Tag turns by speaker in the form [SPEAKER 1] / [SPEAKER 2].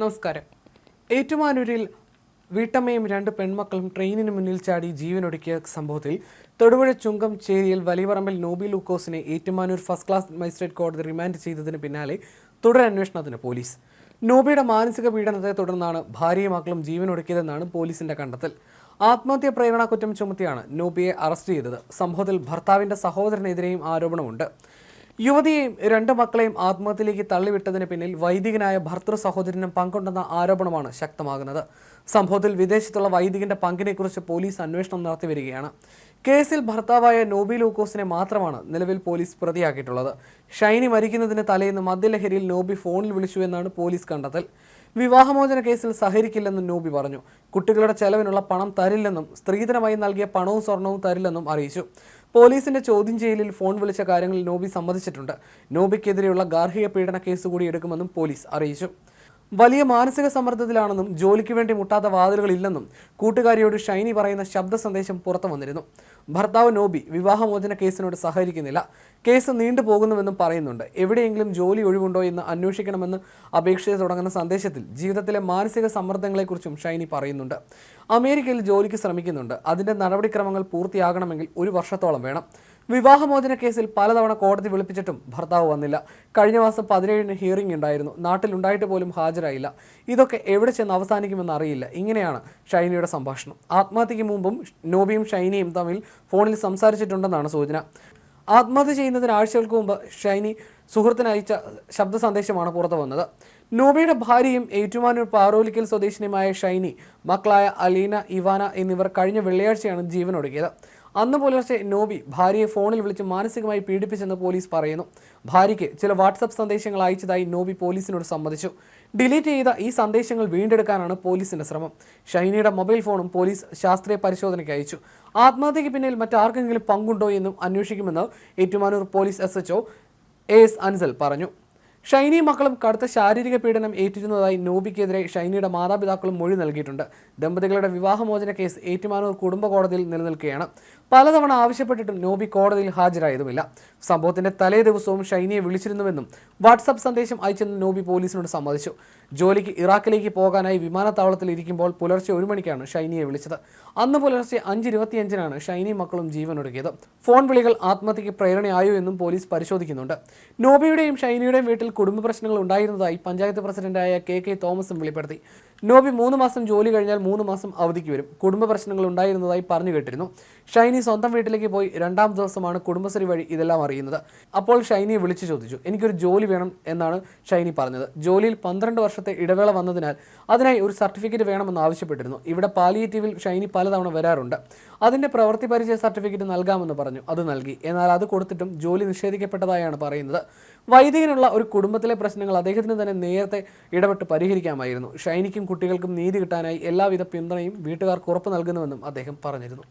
[SPEAKER 1] നമസ്കാരം. ഏറ്റുമാനൂരിൽ വീട്ടമ്മയും രണ്ട് പെൺമക്കളും ട്രെയിനിന് മുന്നിൽ ചാടി ജീവനൊടുക്കിയ സംഭവത്തിൽ തൊടുപുഴ ചുങ്കം ചേരിയിൽ വലിയപറമ്പിൽ നോബി ലൂക്കോസിനെ ഏറ്റുമാനൂർ ഫസ്റ്റ് ക്ലാസ് മജിസ്ട്രേറ്റ് കോടതി റിമാൻഡ് ചെയ്തതിന് പിന്നാലെ തുടരന്വേഷണത്തിന് പോലീസ്. നോബിയുടെ മാനസിക പീഡനത്തെ തുടർന്നാണ് ഭാര്യയും മക്കളും ജീവനൊടുക്കിയതെന്നാണ് പോലീസിന്റെ കണ്ടെത്തൽ. ആത്മഹത്യ പ്രേരണ കുറ്റം ചുമത്തിയാണ് നോബിയെ അറസ്റ്റ് ചെയ്തത്. സംഭവത്തിൽ ഭർത്താവിന്റെ സഹോദരനെതിരെയും ആരോപണമുണ്ട്. യുവതിയെയും രണ്ട് മക്കളെയും ആത്മഹത്യയിലേക്ക് തള്ളിവിട്ടതിന് പിന്നിൽ വൈദികനായ ഭർത്തൃ സഹോദരനും പങ്കുണ്ടെന്ന ആരോപണമാണ് ശക്തമാകുന്നത്. സംഭവത്തിൽ വിദേശത്തുള്ള വൈദികന്റെ പങ്കിനെക്കുറിച്ച് പോലീസ് അന്വേഷണം നടത്തി വരികയാണ്. കേസിൽ ഭർത്താവായ നോബി ലൂക്കോസിനെ മാത്രമാണ് നിലവിൽ പോലീസ് പ്രതിയാക്കിയിട്ടുള്ളത്. ഷൈനി മരിക്കുന്നതിന് തലേന്ന് മദ്യലഹരിയിൽ നോബി ഫോണിൽ വിളിച്ചു എന്നാണ് പോലീസ് കണ്ടെത്തൽ. വിവാഹമോചന കേസിൽ സഹകരിക്കില്ലെന്നും നോബി പറഞ്ഞു. കുട്ടികളുടെ ചെലവിനുള്ള പണം തരില്ലെന്നും സ്ത്രീധനമായി നൽകിയ പണവും സ്വർണവും തരില്ലെന്നും അറിയിച്ചു. പോലീസിന്റെ ചോദ്യം ചെയ്യലിൽ ഫോൺ വിളിച്ച കാര്യങ്ങളിൽ നോബി സമ്മതിച്ചിട്ടുണ്ട്. നോബിക്കെതിരെയുള്ള ഗാർഹിക പീഡന കേസ് കൂടി എടുക്കുമെന്നും പോലീസ് അറിയിച്ചു. വലിയ മാനസിക സമ്മർദ്ദത്തിലാണെന്നും ജോലിക്ക് വേണ്ടി മുട്ടാത്ത വാതിലുകളില്ലെന്നും കൂട്ടുകാരിയോട് ഷൈനി പറയുന്ന ശബ്ദ സന്ദേശം പുറത്തു വന്നിരുന്നു. ഭർത്താവ് നോബി വിവാഹമോചന കേസിനോട് സഹകരിക്കുന്നില്ല. കേസ് നീണ്ടുപോകുന്നുവെന്നും പറയുന്നുണ്ട്. എവിടെയെങ്കിലും ജോലി ഒഴിവുണ്ടോ എന്ന് അന്വേഷിക്കണമെന്ന് അപേക്ഷിച്ച് തുടങ്ങുന്ന സന്ദേശത്തിൽ ജീവിതത്തിലെ മാനസിക സമ്മർദ്ദങ്ങളെക്കുറിച്ചും ഷൈനി പറയുന്നുണ്ട്. അമേരിക്കയിൽ ജോലിക്ക് ശ്രമിക്കുന്നുണ്ട്. അതിന്റെ നടപടിക്രമങ്ങൾ പൂർത്തിയാകണമെങ്കിൽ ഒരു വർഷത്തോളം വേണം. വിവാഹമോചന കേസിൽ പലതവണ കോടതി വിളിപ്പിച്ചിട്ടും ഭർത്താവ് വന്നില്ല. കഴിഞ്ഞ മാസം പതിനേഴിന് ഹിയറിംഗ് ഉണ്ടായിരുന്നു. നാട്ടിലുണ്ടായിട്ട് പോലും ഹാജരായില്ല. ഇതൊക്കെ എവിടെ ചെന്ന് അവസാനിക്കുമെന്ന് അറിയില്ല. ഇങ്ങനെയാണ് ഷൈനിയുടെ സംഭാഷണം. ആത്മഹത്യയ്ക്ക് മുമ്പും നോബിയും ഷൈനിയും തമ്മിൽ ഫോണിൽ സംസാരിച്ചിട്ടുണ്ടെന്നാണ് സൂചന. ആത്മഹത്യ ചെയ്യുന്നതിന് ആഴ്ചകൾക്ക് മുമ്പ് ഷൈനി സുഹൃത്തിന് അയച്ച ശബ്ദ സന്ദേശമാണ് പുറത്തു വന്നത്. നോബിയുടെ ഭാര്യയും ഏറ്റുമാനൂർ പാറോലിക്കൽ സ്വദേശിനിയുമായ ഷൈനി മക്കളായ അലീന ഇവാന എന്നിവർ കഴിഞ്ഞ വെള്ളിയാഴ്ചയാണ് ജീവൻ ജീവനൊടുക്കിയത്. അന്ന് പുലർച്ചെ നോബി ഭാര്യയെ ഫോണിൽ വിളിച്ച് മാനസികമായി പീഡിപ്പിച്ചെന്ന് പോലീസ് പറയുന്നു. ഭാര്യയ്ക്ക് ചില വാട്സപ്പ് സന്ദേശങ്ങൾ അയച്ചതായി നോബി പോലീസിനോട് സമ്മതിച്ചു. ഡിലീറ്റ് ചെയ്ത ഈ സന്ദേശങ്ങൾ വീണ്ടെടുക്കാനാണ് പോലീസിന്റെ ശ്രമം. ഷൈനിയുടെ മൊബൈൽ ഫോണും പോലീസ് ശാസ്ത്രീയ പരിശോധനയ്ക്ക് അയച്ചു. ആത്മഹത്യയ്ക്ക് പിന്നിൽ മറ്റാർക്കെങ്കിലും പങ്കുണ്ടോ എന്നും അന്വേഷിക്കുമെന്ന് Ettumanoor police S H S Ansal പറഞ്ഞു. ഷൈനി മക്കളും കടുത്ത ശാരീരിക പീഡനം ഏറ്റിരുന്നതായി നോബിക്കെതിരെ ഷൈനിയുടെ മാതാപിതാക്കളും മൊഴി നൽകിയിട്ടുണ്ട്. ദമ്പതികളുടെ വിവാഹമോചന കേസ് ഏറ്റുമാനൂർ കുടുംബ കോടതിയിൽ നിലനിൽക്കുകയാണ്. പലതവണ ആവശ്യപ്പെട്ടിട്ടും നോബി കോടതിയിൽ ഹാജരായതുമില്ല. സംഭവത്തിന്റെ തലേ ദിവസവും ഷൈനിയെ വിളിച്ചിരുന്നുവെന്നും വാട്സപ്പ് സന്ദേശം അയച്ചെന്ന് നോബി പോലീസിനോട് സമ്മതിച്ചു. ജോലിക്ക് ഇറാഖിലേക്ക് പോകാനായി വിമാനത്താവളത്തിൽ ഇരിക്കുമ്പോൾ പുലർച്ചെ ഒരു മണിക്കാണ് ഷൈനിയെ വിളിച്ചത്. അന്ന് പുലർച്ചെ അഞ്ച് ഇരുപത്തിയഞ്ചിനാണ് ഷൈനി മക്കളും ജീവനൊടുക്കിയത്. ഫോൺ വിളികൾ ആത്മഹത്യക്ക് പ്രേരണയായോ എന്നും പോലീസ് പരിശോധിക്കുന്നുണ്ട്. നോബിയുടെയും ഷൈനിയുടെയും വീട്ടിൽ കുടുംബ പ്രശ്നങ്ങൾ ഉണ്ടായിരുന്നതായി പഞ്ചായത്ത് പ്രസിഡന്റായ കെ കെ തോമസും വെളിപ്പെടുത്തി നോബി മൂന്ന് മാസം ജോലി കഴിഞ്ഞാൽ മൂന്ന് മാസം അവധിക്ക് വരും. കുടുംബ പ്രശ്നങ്ങൾ ഉണ്ടായിരുന്നതായി പറഞ്ഞു കേട്ടിരുന്നു. ഷൈനി സ്വന്തം വീട്ടിലേക്ക് പോയി രണ്ടാം ദിവസമാണ് കുടുംബശ്രീ വഴി ഇതെല്ലാം അറിയുന്നത്. അപ്പോൾ ഷൈനിയെ വിളിച്ചു ചോദിച്ചു എനിക്കൊരു ജോലി വേണം എന്നാണ് ഷൈനി പറഞ്ഞത്. ജോലിയിൽ പന്ത്രണ്ട് വർഷത്തെ ഇടവേള വന്നതിനാൽ അതിനായി ഒരു സർട്ടിഫിക്കറ്റ് വേണമെന്ന് ആവശ്യപ്പെട്ടിരുന്നു. ഇവിടെ പാലിയേറ്റീവിൽ ഷൈനി പലതവണ വരാറുണ്ട്. അതിന്റെ പ്രവൃത്തി പരിചയ സർട്ടിഫിക്കറ്റ് നൽകാമെന്ന് പറഞ്ഞു. അത് നൽകി. എന്നാൽ അത് കൊടുത്തിട്ടും ജോലി നിഷേധിക്കപ്പെട്ടതായാണ് പറയുന്നത്. വൈദികനുള്ള ഒരു കുടുംബത്തിലെ പ്രശ്നങ്ങൾ അദ്ദേഹത്തിന് തന്നെ നേരത്തെ ഇടപെട്ട് പരിഹരിക്കാമായിരുന്നു. ഷൈനിക്കും കുട്ടികൾക്കും നീതി കിട്ടാനായി എല്ലാവിധ പിന്തുണയും വീട്ടുകാർക്ക് ഉറപ്പ് നൽകുന്നുവെന്നും അദ്ദേഹം പറഞ്ഞിരുന്നു